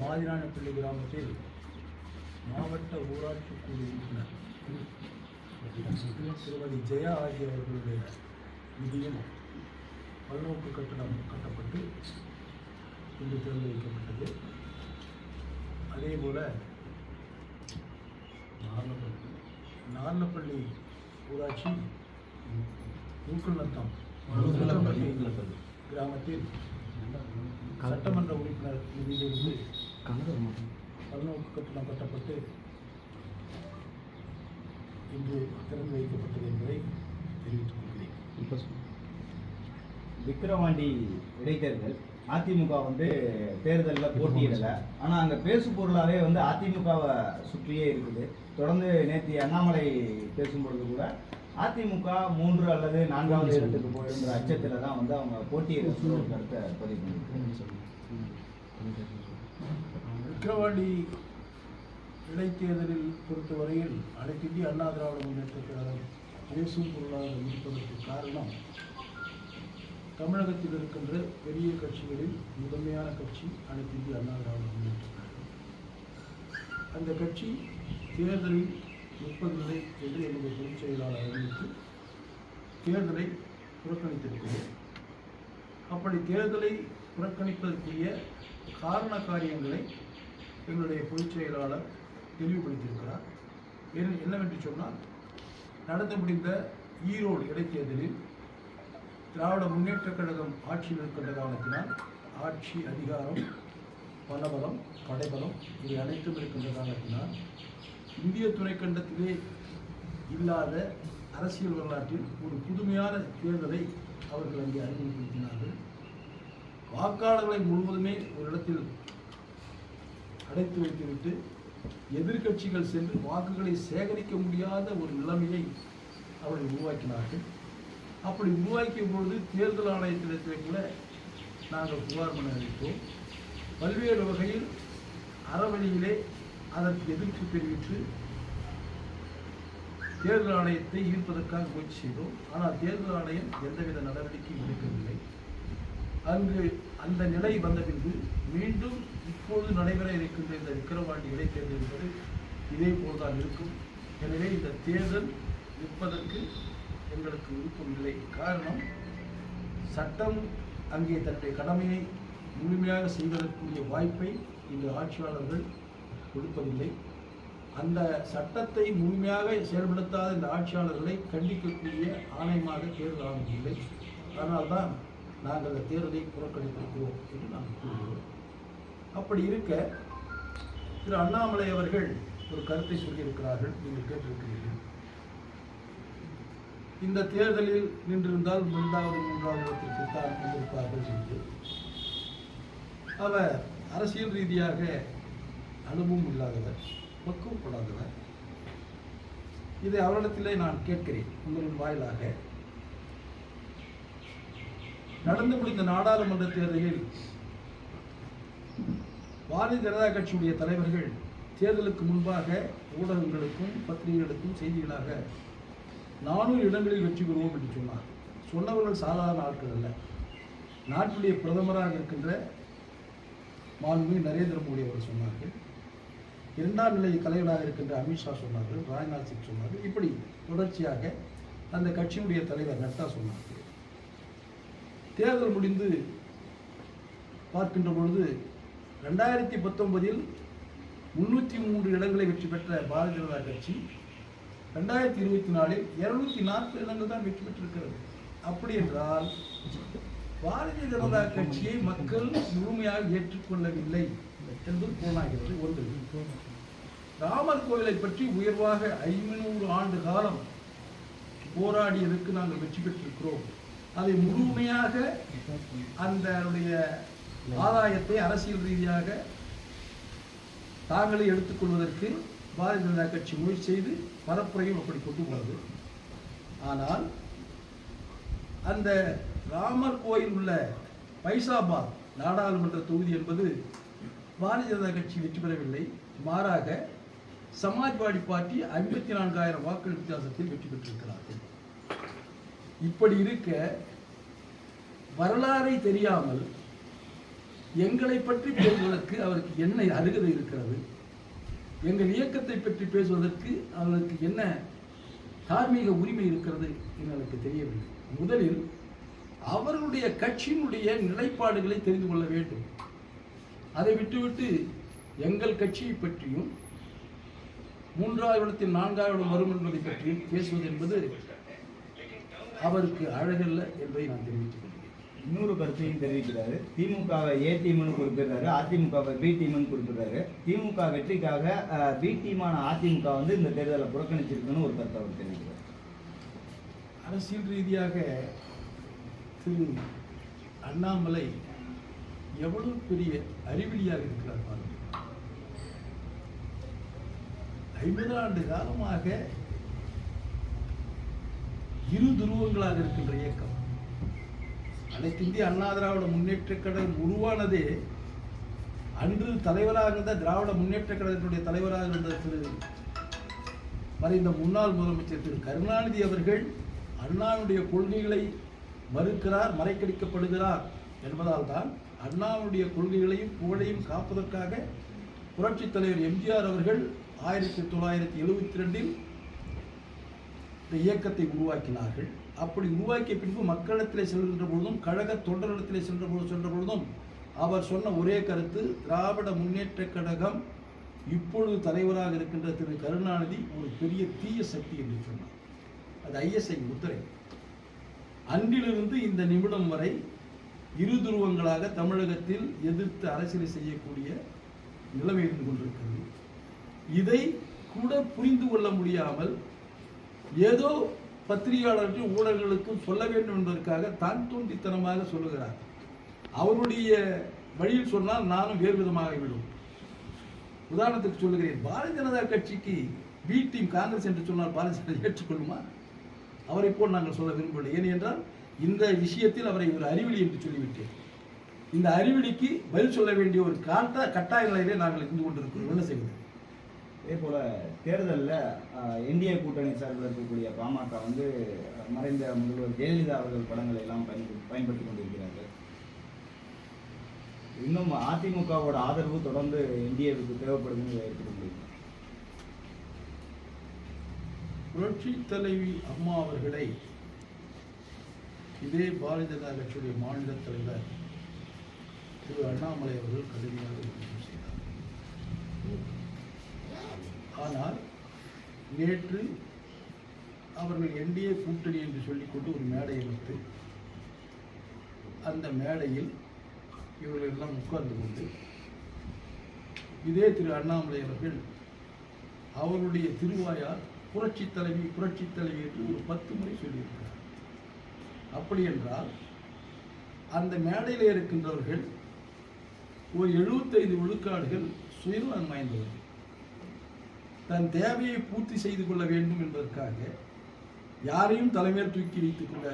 மாதிரானப்பள்ளி கிராமத்தில் மாவட்ட ஊராட்சி குழு உறுப்பினர் திருமதி ஜெயா ஆகியவர்களுடைய நிதியில் பல்நோக்கு கட்டடம் கட்டப்பட்டு இன்று திறந்து வைக்கப்பட்டது. அதே போல நார்லப்பள்ளி நார்லப்பள்ளி ஊராட்சி மூக்குநத்தம் கிராமத்தில் சட்டமன்ற உறுப்பினர் நிதியிலிருந்து பல்நோக்கு கட்டணம் கட்டப்பட்டு இன்று திறந்து வைக்கப்பட்டது என்பதை தெரிவித்துக் கொள்கிறேன். விக்கிரவாண்டி இடைத்தேர்தல் அதிமுக வந்து தேர்தலில் போட்டியிடல. ஆனால் அங்கே பேசு பொருளாவே வந்து அதிமுகவை சுற்றியே இருக்குது. தொடர்ந்து நேற்று அண்ணாமலை பேசும்பொழுது கூட அதிமுக மூன்று அல்லது நான்காவது இடத்துக்கு போயிருங்கிற அச்சத்தில் தான் வந்து அவங்க போட்டியிட கருத்தை பதிவு பண்ணியிருக்காங்க. விக்கிரவாண்டி இடைத்தேர்தலில் பொறுத்தவரையில் அனைத்து இந்திய அண்ணா திராவிட முன்னேற்ற கழகம் பேசும் பொருளாக இருப்பதற்கு காரணம் தமிழகத்தில் இருக்கின்ற பெரிய கட்சிகளில் முதன்மையான கட்சி அனைத்து இந்திய அண்ணா திராவிட முன்னேற்ற கழகம். அந்த கட்சி தேர்தலில் நுட்பங்களை என்று என்னுடைய பொதுச் செயலாளர் அறிவித்து தேர்தலை புறக்கணித்திருக்கிறேன். அப்படி தேர்தலை புறக்கணிப்பதற்குரிய காரண காரியங்களை எங்களுடைய பொதுச் செயலாளர் தெளிவுபடுத்தியிருக்கிறார் என்னவென்று சொன்னால் நடந்து முடிந்த ஈரோடு இடைத்தேர்தலில் திராவிட முன்னேற்றக் கழகம் ஆட்சியில் இருக்கின்ற காலத்தினால் ஆட்சி அதிகாரம் பணபலம் படைபலம் இவை அனைத்தும் இருக்கின்ற காலத்தினால் இந்திய துணைக்கண்டத்திலே இல்லாத அரசியல் வரலாற்றில் ஒரு புதுமையான தேர்தலை அவர்கள் அங்கே அறிமுகப்படுத்தினார்கள். வாக்காளர்களை முழுவதுமே ஒரு இடத்தில் அடைத்து வைத்துவிட்டு எதிர்கட்சிகள் சென்று வாக்குகளை சேகரிக்க முடியாத ஒரு நிலைமையை அவர்கள் உருவாக்கினார்கள். அப்படி உருவாக்கிய பொழுது தேர்தல் ஆணையத்திடத்திலே கூட நாங்கள் புகார் மனு அளித்தோம். பல்வேறு வகையில் அறவழியிலே அதற்கு எதிர்ப்பு தெரிவித்து தேர்தல் ஆணையத்தை ஈர்ப்பதற்காக முயற்சி செய்தோம். ஆனால் தேர்தல் ஆணையம் எந்தவித நடவடிக்கையும் எடுக்கவில்லை. அங்கு அந்த நிலை வந்த பின்பு மீண்டும் இப்போது நடைபெற இருக்கின்ற இந்த விக்கிரவாண்டி இடைத்தேர்தல் என்பது இதே போல்தான் இருக்கும். எனவே இந்த தேர்தல் நிற்பதற்கு எங்களுக்கு விருப்பம் இல்லை. காரணம் சட்டம் அங்கே தன்னுடைய கடமையை முழுமையாக செய்வதற்குரிய வாய்ப்பை இந்த ஆட்சியாளர்கள் கொடுப்பதில்லை. அந்த சட்டத்தை முழுமையாக செயல்படுத்தாத இந்த ஆட்சியாளர்களை கண்டிக்கக்கூடிய ஆணையமாக தேர்தல் ஆணையம் இல்லை. அதனால்தான் நாங்கள் அந்த தேர்தலை புறக்கணித்திருக்கிறோம் என்று நாங்கள் கூறுகிறோம் அப்படி இருக்க திரு அண்ணாமலை அவர்கள் ஒரு கருத்தை சொல்லியிருக்கிறார்கள். நீங்கள் கேட்டிருக்கிறீர்கள். இந்த தேர்தலில் நின்றிருந்தால் மூன்றாவது மூன்றாவது இடத்திற்கு தான் வந்திருப்பார்கள் என்று. அவர் அரசியல் ரீதியாக அனுபவம் இல்லாதவர் பக்குவப்படாதவர் இதை அவரிடத்திலே நான் கேட்கிறேன் உங்களின் வாயிலாக. நடந்து முடிந்த நாடாளுமன்ற தேர்தலில் பாரதிய ஜனதா கட்சியுடைய தலைவர்கள் தேர்தலுக்கு முன்பாக ஊடகங்களுக்கும் பத்திரிகைகளுக்கும் செய்திகளாக நானூறு இடங்களில் வெற்றி பெறுவோம் என்று சொன்னார். சொன்னவர்கள் சாதாரண ஆட்கள் அல்ல. நாட்டுடைய பிரதமராக இருக்கின்ற மாண்புமிகு நரேந்திர மோடி அவர்கள் சொன்னார்கள். இரண்டாம் நிலை தலைவராக இருக்கின்ற அமித்ஷா சொன்னார்கள் ராஜ்நாத் சிங் சொன்னார்கள். இப்படி தொடர்ச்சியாக அந்த கட்சியுடைய தலைவர் நட்டா சொன்னார்கள் தேர்தல் முடிந்து பார்க்கின்ற பொழுது ரெண்டாயிரத்தி பத்தொன்பதில் முன்னூற்றி மூன்று இடங்களை வெற்றி பெற்ற பாரதிய ஜனதா கட்சி ரெண்டாயிரத்தி இருபத்தி நாலில் இருநூத்தி நாற்பது இடங்கள் தான் வெற்றி பெற்றிருக்கிறது. அப்படி என்றால் பாரதிய ஜனதா கட்சியை மக்கள் முழுமையாக ஏற்றுக்கொள்ளவில்லை என்பது போனாகிறது ஒன்று ராமர் கோவிலை பற்றி உயர்வாக ஐநூறு ஆண்டு காலம் போராடியதற்கு நாங்கள் வெற்றி பெற்றிருக்கிறோம். அதை முழுமையாக அந்த ஆதாயத்தை அரசியல் ரீதியாக தாங்களே எடுத்துக்கொள்வதற்கு பாரதிய ஜனதா கட்சி முயற்சி செய்து பரப்புரையும் அப்படி கொண்டு போனது ஆனால் அந்த ராமர் கோயில் உள்ள பைசாபாத் நாடாளுமன்ற தொகுதி என்பது பாரதிய ஜனதா கட்சி வெற்றி பெறவில்லை. மாறாக சமாஜ்வாடி பார்ட்டி ஐம்பத்தி நான்காயிரம் வாக்குகள் வித்தியாசத்தில் வெற்றி பெற்றிருக்கிறார்கள். இப்படி இருக்க வரலாறை தெரியாமல் எங்களை பற்றி பேசுவதற்கு அவருக்கு என்ன அருகதை இருக்கிறது? எங்கள் இயக்கத்தை பற்றி பேசுவதற்கு அவருக்கு என்ன தார்மீக உரிமை இருக்கிறது எங்களுக்கு தெரியவில்லை. முதலில் அவர்களுடைய கட்சியினுடைய நிலைப்பாடுகளை தெரிந்து கொள்ள வேண்டும். அதை விட்டுவிட்டு எங்கள் கட்சியை பற்றியும் மூன்றாவது இடத்தில் நான்காவது இடம் வரும் என்பதை பற்றியும் பேசுவது என்பது அவருக்கு அழகல்ல என்பதை நான் தெரிவித்துக் கொள்கிறேன். இன்னொரு கருத்தையும் தெரிவிக்கிறாரு. திமுகவை ஏ டீம்னு குறிப்பிடுறாரு அதிமுகவை பி டீம்னு குறிப்பிடுறாரு. திமுக வெற்றிக்காக பி டீமான அதிமுக வந்து இந்த தேர்தலை புறக்கணிச்சிருக்குன்னு ஒரு கருத்தை அவர் தெரிவிக்கிறார். அரசியல் ரீதியாக திரு அண்ணாமலை எவ்வளவு பெரிய அறிவிலியாக இருக்கிறார் பாருங்கள் ஐம்பது ஆண்டு காலமாக இரு துருவங்களாக இருக்கின்ற இயக்கம். அனைத்து இந்திய அண்ணா திராவிட முன்னேற்ற கழகம் உருவானதே அன்று தலைவராக இருந்த திராவிட முன்னேற்ற கழகத்தினுடைய தலைவராக இருந்த திரு மறைந்த முன்னாள் முதலமைச்சர் திரு கருணாநிதி அவர்கள் அண்ணாவுடைய கொள்கைகளை மறுக்கிறார் மறைக்கடிக்கப்படுகிறார் என்பதால் தான் அண்ணாவுடைய கொள்கைகளையும் புகழையும் காப்பதற்காக புரட்சித் தலைவர் எம்ஜிஆர் அவர்கள் ஆயிரத்தி தொள்ளாயிரத்தி எழுபத்தி ரெண்டில் இந்த இயக்கத்தை உருவாக்கினார்கள். அப்படி உருவாக்கிய பின்பு மக்களிடத்தில் செல்கின்ற பொழுதும் கழக தொண்டரிடத்தில் சென்ற பொழுது சென்ற பொழுதும் அவர் சொன்ன ஒரே கருத்து திராவிட முன்னேற்ற கழகம் இப்பொழுது தலைவராக இருக்கின்ற திரு. கருணாநிதி ஒரு பெரிய தீய சக்தி என்று சொன்னார். அது ஐஎஸ்ஐ முத்திரை. அன்றிலிருந்து இந்த நிமிடம் வரை இரு துருவங்களாக தமிழகத்தில் எதிர்த்து அரசியலை செய்யக்கூடிய நிலைமை இருந்து கொண்டிருக்கிறது. இதை கூட புரிந்து கொள்ள முடியாமல் ஏதோ பத்திரிகையாளர்கள் ஊடகங்களுக்கும் சொல்ல வேண்டும் என்பதற்காக தான் தோன்றித்தனமாக சொல்லுகிறார். அவருடைய வழியில் சொன்னால் நானும் வேறு விதமாக விடும். உதாரணத்துக்கு சொல்லுகிறேன் பாரதிய ஜனதா கட்சிக்கு பி டீம் காங்கிரஸ் என்று சொன்னால் பாரதிய ஜனதா ஏற்றுக்கொள்ளுமா? அவரை போல் நாங்கள் சொல்ல விரும்பவில்லை. ஏனென்றால் இந்த விஷயத்தில் அவரை ஒரு அறிவிலி என்று சொல்லிவிட்டேன். இந்த அறிவிலிக்கு பதில் சொல்ல வேண்டிய ஒரு காட்ட கட்டாய நிலையிலே நாங்கள் இருந்து கொண்டிருக்கிறோம். என்ன செய்வது? அதே போல தேர்தலில் இந்திய கூட்டணி சார்பில் இருக்கக்கூடிய பாமக வந்து மறைந்த முதல்வர் ஜெயலலிதா அவர்கள் படங்களை எல்லாம் பயன்படுத்தி பயன்படுத்தி கொண்டிருக்கிறார்கள். இன்னும் அதிமுகவோட ஆதரவு தொடர்ந்து என்டிஏவுக்கு தேவைப்படுதுன்னு எடுத்துக்க முடியும் புரட்சி தலைவி அம்மா அவர்களை இதே பாரதிய ஜனதா கட்சியுடைய மாநில தலைவர் திரு அண்ணாமலை அவர்கள் கடுமையாக ஆனால் நேற்று அவர்கள் என்டிஏ கூட்டணி என்று சொல்லிக்கொண்டு ஒரு மேடை அமைத்து அந்த மேடையில் இவர்கள் எல்லாம் உட்கார்ந்து கொண்டு இதே திரு அண்ணாமலை அவர்கள் அவருடைய திருவாயார் புரட்சி தலைவி புரட்சி தலைவி என்று ஒரு பத்து முறை சொல்லியிருக்கிறார். அப்படி என்றால் அந்த மேடையில் இருக்கின்றவர்கள் ஒரு எழுபத்தைந்து விழுக்காடுகள் சுயநலம் வாய்ந்தவர்கள். தன் தேவையை பூர்த்தி செய்து கொள்ள வேண்டும் என்பதற்காக யாரையும் தலைமையில் தூக்கி வைத்துக் கொள்ள